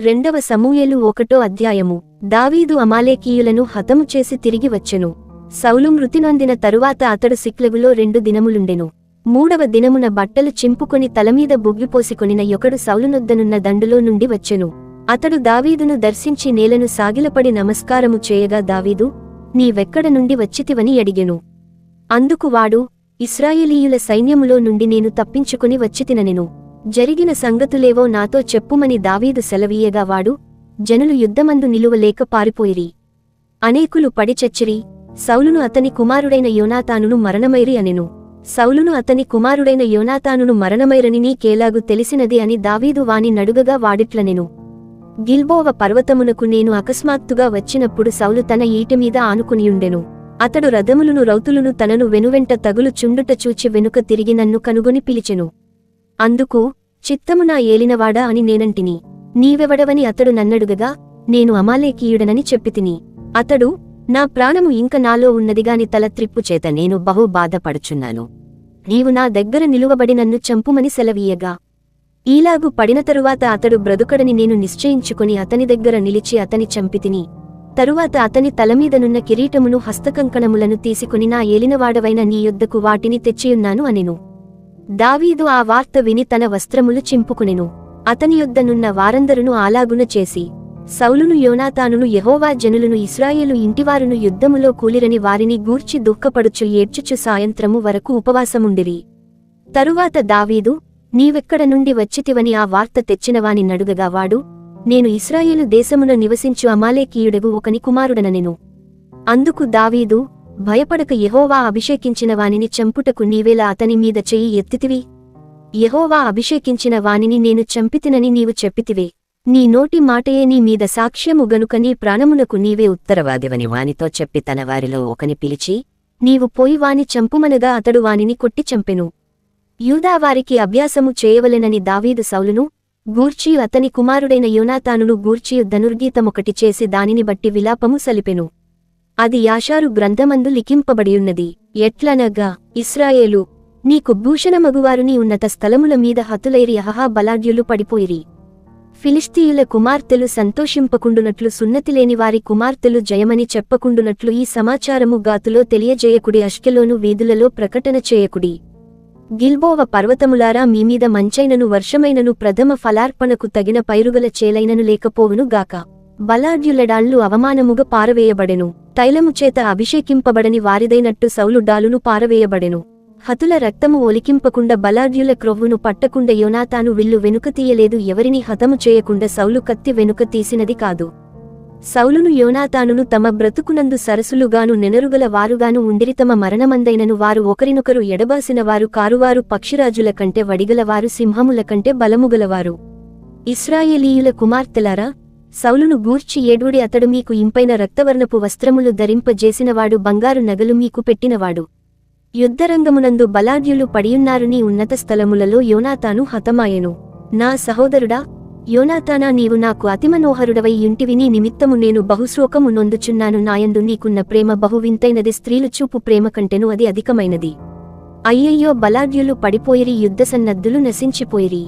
రెండవ సమూయలు ఒకటో అధ్యాయము. దావీదు అమాలేకీయులను హతము చేసి తిరిగి వచ్చెను. సౌలు మృతినొందిన తరువాత అతడు సిక్లగులో రెండు దినములుండెను. మూడవ దినమున బట్టలు చింపుకొని తలమీద బుగ్గిపోసికొనిన యొకడు సౌలునొద్దనున్న దండులో నుండి వచ్చెను. అతడు దావీదును దర్శించి నేలను సాగిలపడి నమస్కారము చేయగా దావీదు నీవెక్కడ నుండి వచ్చితివని అడిగెను. అందుకు వాడు ఇస్రాయేలీయుల సైన్యములో నుండి నేను తప్పించుకుని వచ్చితిననెను. జరిగిన సంగతులేవో నాతో చెప్పుమని దావీదు సెలవీయగా వాడు జనులు యుద్ధమందు నిలువలేక పారిపోయిరి. అనేకులు పడిచచ్చిరి సౌలును అతని కుమారుడైన యోనాతానును మరణమైరి అనెను. సౌలును అతని కుమారుడైన యోనాతానును మరణమైరని నీకేలాగు తెలిసినది అని దావీదు వాని నడుగగా వాడిట్లనెను. గిల్బోవ పర్వతమునకు నేను అకస్మాత్తుగా వచ్చినప్పుడు సౌలు తన ఈటిమీద ఆనుకునియుండెను. అతడు రథములను రౌతులను తనను వెనువెంట తగులు చుండుట చూచి వెనుక తిరిగి నన్ను కనుగొని పిలిచెను. అందుకు చిత్తము నా ఏలినవాడా అని నేనంటిని. నీవెవడవని అతడు నన్నడుగగా నేను అమాలేకీయుడనని చెప్పితిని. అతడు నా ప్రాణము ఇంక నాలో ఉన్నదిగాని తల త్రిప్పు చేత నేను బహు బాధపడుచున్నాను. నీవు నా దగ్గర నిలువబడి నన్ను చంపుమని సెలవీయగా. ఈలాగు పడిన తరువాత అతడు బ్రదుకడని నేను నిశ్చయించుకుని అతని దగ్గర నిలిచి అతని చంపితిని. తరువాత అతని తలమీదనున్న కిరీటమును హస్తకంకణములను తీసుకుని నా ఏలినవాడవైన నీ యొద్దకు వాటిని తెచ్చియున్నాను అనెను. దావీదు ఆ వార్త విని తన వస్త్రములు చింపుకునెను. అతని యుద్ధనున్న వారందరును ఆలాగున చేసి సౌలును యోనాతానును యహోవా జనులను ఇస్రాయేలు ఇంటివారును యుద్ధములో కూలిరని వారిని గూర్చి దుఃఖపడుచు ఏడ్చుచు సాయంత్రము వరకు ఉపవాసముండిరి. తరువాత దావీదు నీవెక్కడ నుండి వచ్చితివని ఆ వార్త తెచ్చినవాని నడుగగా వాడు నేను ఇస్రాయేలు దేశమున నివసించు అమాలేకీయుడెగు ఒకని కుమారుడననెను. అందుకు దావీదు భయపడక యహోవా అభిషేకించిన వానిని చంపుటకు నీవేలా అతని మీద చెయ్యి ఎత్తితివి? యహోవా అభిషేకించిన వానిని నేను చంపితినని నీవు చెప్పితివే. నీ నోటి మాటయే నీ మీద సాక్ష్యము గనుక నీ ప్రాణమునకు నీవే ఉత్తరవాదివని వానితో చెప్పి తన వారిలో ఒకని పిలిచి నీవు పోయి వాని చంపుమనగా అతడు వానిని కొట్టి చంపెను. యూదావారికి అభ్యాసము చేయవలెనని దావీదు సౌలును గూర్చియు అతని కుమారుడైన యోనాతానును గూర్చియు ధనుర్గీతమొకటి చేసి దానిని బట్టి విలాపము సలిపెను. అది యాషారు గ్రంథమందు లిఖింపబడియున్నది. ఎట్లనగా ఇస్రాయేలు నీకు భూషణమగువారు నీ ఉన్నత స్థలముల మీద హతులైరి అహహా బలాఢ్యులు పడిపోయిరి. ఫిలిస్తీయుల కుమార్తెలు సంతోషింపకుండునట్లు సున్నతిలేని వారి కుమార్తెలు జయమని చెప్పకుండునట్లు ఈ సమాచారము గాతులో తెలియజేయకుడి అష్కెలోను వీధులలో ప్రకటన చేయకుడి. గిల్బోవ పర్వతములారా మీమీద మంచైనను వర్షమైనను ప్రథమ ఫలార్పణకు తగిన పైరుగల చేలైనను లేకపోవును గాక. బలాఢ్యులడాళ్ళు అవమానముగా పారవేయబడెను. తైలము చేత అభిషేకింపబడని వారిదైనట్టు సౌలు డాలును పారవేయబడెను. హతుల రక్తము ఒలికింపకుండా బలాఢ్యుల క్రొవ్వును పట్టకుండా యోనాతాను విల్లు వెనుక తీయలేదు. ఎవరిని హతము చేయకుండా సౌలు కత్తి వెనుక తీసినది కాదు. సౌలును యోనాతానును తమ బ్రతుకునందు సరసులుగాను నెనరుగల వారుగాను ఉండిరి. తమ మరణమందైనను వారు ఒకరినొకరు ఎడబాసిన వారు కారువారు పక్షిరాజుల కంటే వడిగలవారు సింహముల కంటే బలముగలవారు. ఇస్రాయేలీయుల కుమార్తెలారా సౌలును గూర్చి ఏడుడి అతడు మీకు ఇంపైన రక్తవర్ణపు వస్త్రములు ధరింపజేసినవాడు బంగారు నగలు మీకు పెట్టినవాడు. యుద్ధరంగమునందు బలాఢ్యులు పడియున్నారుని ఉన్నత స్థలములలో యోనాతాను హతమాయెను. నా సహోదరుడా యోనాతానా నీవు నాకు అతిమనోహరుడవై ఇంటివిని నిమిత్తము నేను బహుశ్లోకము నొందుచున్నాను నాయందు నీకున్న ప్రేమ బహువింతైనది స్త్రీలు చూపు ప్రేమ కంటెను అది అధికమైనది. అయ్యయ్యో బలాఢ్యులు పడిపోయిరి యుద్ధసన్నద్దులు నశించిపోయిరి.